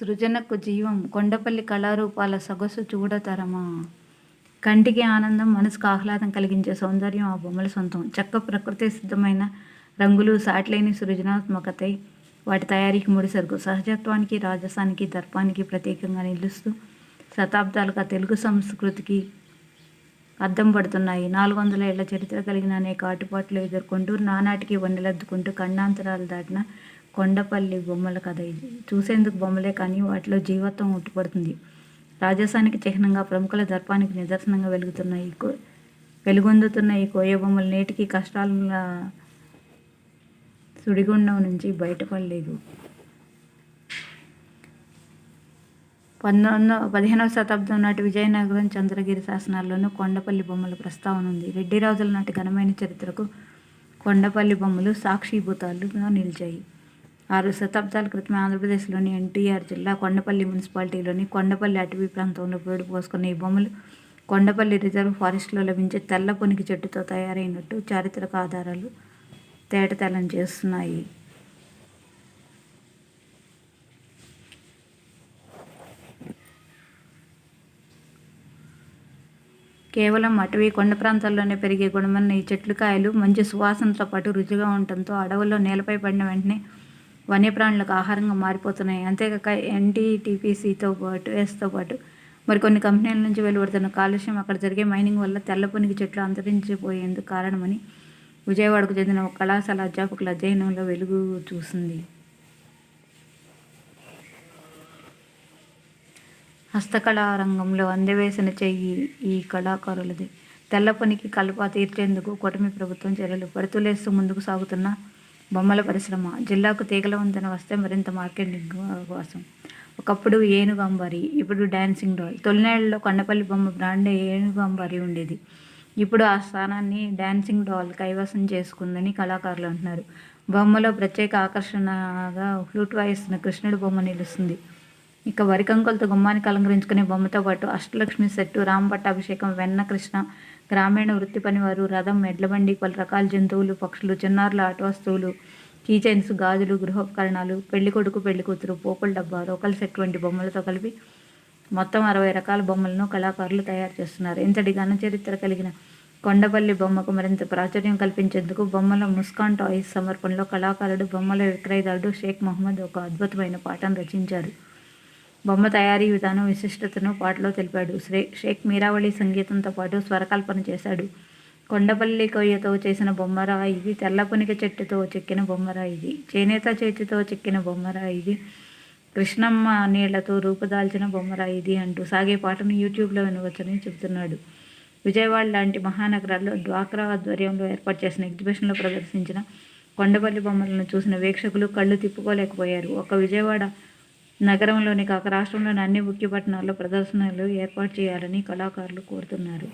సృజనకు జీవం కొండపల్లి కళారూపాల సొగసు చూడతరమా? కంటికి ఆనందం మనసుకు ఆహ్లాదం కలిగించే సౌందర్యం ఆ బొమ్మల సొంతం. చక్క ప్రకృతి సిద్ధమైన రంగులు సాటిలేని సృజనాత్మకతై వాటి తయారీకి ముడిసరుకు. సహజత్వానికి రాజసానికి దర్పానికి ప్రత్యేకంగా నిలుస్తూ శతాబ్దాలుగా తెలుగు సంస్కృతికి అద్దం పడుతున్నాయి. నాలుగు వందల ఏళ్ళ చరిత్ర కలిగిన అనేక ఆటుపాట్లు ఎదుర్కొంటూ నానాటికి వన్నెలద్దుకుంటూ ఖండాంతరాలు దాటిన కొండపల్లి బొమ్మల కథ ఇది. చూసేందుకు బొమ్మలే కానీ వాటిలో జీవత్వం ఉట్టుపడుతుంది. రాజసానికి చిహ్నంగా ప్రముఖుల దర్పానికి నిదర్శనంగా వెలుగుతున్న ఈ కో వెలుగొందుతున్న ఈ కోయ బొమ్మలు నేటికి కష్టాల సుడిగుండం నుంచి బయటపడలేదు. పంతొమ్మిదో పదిహేనవ శతాబ్దం నాటి విజయనగరం చంద్రగిరి శాసనాల్లోనూ కొండపల్లి బొమ్మల ప్రస్తావన ఉంది. రెడ్డి రాజుల నాటి ఘనమైన చరిత్రకు కొండపల్లి బొమ్మలు సాక్షిభూతాలుగా నిలిచాయి. ఆరు శతాబ్దాల క్రితం ఆంధ్రప్రదేశ్లోని ఎన్టీఆర్ జిల్లా కొండపల్లి మున్సిపాలిటీలోని కొండపల్లి అటవీ ప్రాంతంలో పేడు పోసుకున్న ఈ బొమ్మలు కొండపల్లి రిజర్వ్ ఫారెస్ట్లో లభించే తెల్ల పొనికి చెట్టుతో తయారైనట్టు చారిత్రక ఆధారాలు తేటతెల్లం చేస్తున్నాయి. కేవలం అటవీ కొండ ప్రాంతాల్లోనే పెరిగే గుణమన్న ఈ చెట్లు కాయలు మంచి సువాసనతో పాటు రుచిగా ఉండటంతో అడవుల్లో నేలపై పడిన వెంటనే వన్యప్రాణులకు ఆహారంగా మారిపోతున్నాయి. అంతేకాక ఎన్టీటీపీసీతో పాటు ఎస్తో పాటు మరికొన్ని కంపెనీల నుంచి వెలువడుతున్న కాలుష్యం అక్కడ జరిగే మైనింగ్ వల్ల తెల్లపునికి చెట్లు అంతరించిపోయేందుకు కారణమని విజయవాడకు చెందిన ఒక కళాశాల అధ్యాపకుల అధ్యయనంలో వెలుగు చూసింది. హస్తకళా రంగంలో అందవేసిన చెయ్యి ఈ కళాకారులది. తెల్ల పనికి కలప తీర్చేందుకు కూటమి ప్రభుత్వం చర్యలు. పడుతులేస్తూ ముందుకు సాగుతున్న బొమ్మల పరిశ్రమ. జిల్లాకు తీగల వంతెన వస్తే మరింత మార్కెటింగ్ కోసం. ఒకప్పుడు ఏనుగు అంబారి ఇప్పుడు డాన్సింగ్ డాల్. తొలినేళ్ళలో కొండపల్లి బొమ్మ బ్రాండ్ ఏనుగు అంబారి ఉండేది. ఇప్పుడు ఆ స్థానాన్ని డాన్సింగ్ డాల్ కైవసం చేసుకుందని కళాకారులు అంటున్నారు. బొమ్మలో ప్రత్యేక ఆకర్షణగా ఫ్లూట్ వాయిస్తున్న కృష్ణుడి బొమ్మ నిలుస్తుంది. ఇక వరికంకులతో గుమ్మానికి అలంకరించుకునే బొమ్మతో పాటు అష్టలక్ష్మి సెట్టు రామపట్టాభిషేకం వెన్న కృష్ణ గ్రామీణ వృత్తి పనివారు రథం ఎడ్లబండి పలు రకాల జంతువులు పక్షులు చిన్నారుల ఆట వస్తువులు కీచైన్స్ గాజులు గృహోపకరణాలు పెళ్ళి కొడుకు పెళ్ళి కూతురు పోపుల డబ్బా రోకల్ సెట్ వంటి బొమ్మలతో కలిపి మొత్తం అరవై రకాల బొమ్మలను కళాకారులు తయారు చేస్తున్నారు. ఇంతటి ఘన చరిత్ర కలిగిన కొండపల్లి బొమ్మకు మరింత ప్రాచుర్యం కల్పించేందుకు బొమ్మల ముస్కాన్ టాయ్స్ సమర్పణలో కళాకారుడు బొమ్మల విక్రయదారుడు షేక్ మహమ్మద్ ఒక అద్భుతమైన పాఠం రచించారు. బొమ్మ తయారీ విధానం విశిష్టతను పాటలో తెలిపాడు. శ్రే షేక్ మీరావళి సంగీతంతో పాటు స్వరకల్పన చేశాడు. కొండపల్లి కొయ్యతో చేసిన బొమ్మరా ఇది తెల్లపునిక చెట్టుతో చెక్కిన బొమ్మరా ఇది చేనేత చేతితో చెక్కిన బొమ్మరా ఇది కృష్ణమ్మ నీళ్ళతో రూపుదాల్చిన బొమ్మరా ఇది అంటూ సాగే పాటను యూట్యూబ్లో వినవచ్చని చెబుతున్నాడు. విజయవాడ లాంటి మహానగరాల్లో డ్వాక్రా ఆధ్వర్యంలో ఏర్పాటు చేసిన ఎగ్జిబిషన్లో ప్రదర్శించిన కొండపల్లి బొమ్మలను చూసిన వీక్షకులు కళ్ళు తిప్పుకోలేకపోయారు. ఒక విజయవాడ నగరంలోని కాక రాష్ట్రంలోని అన్ని ముఖ్య పట్టణాల్లో ప్రదర్శనలు ఏర్పాటు చేయాలని కళాకారులు కోరుతున్నారు.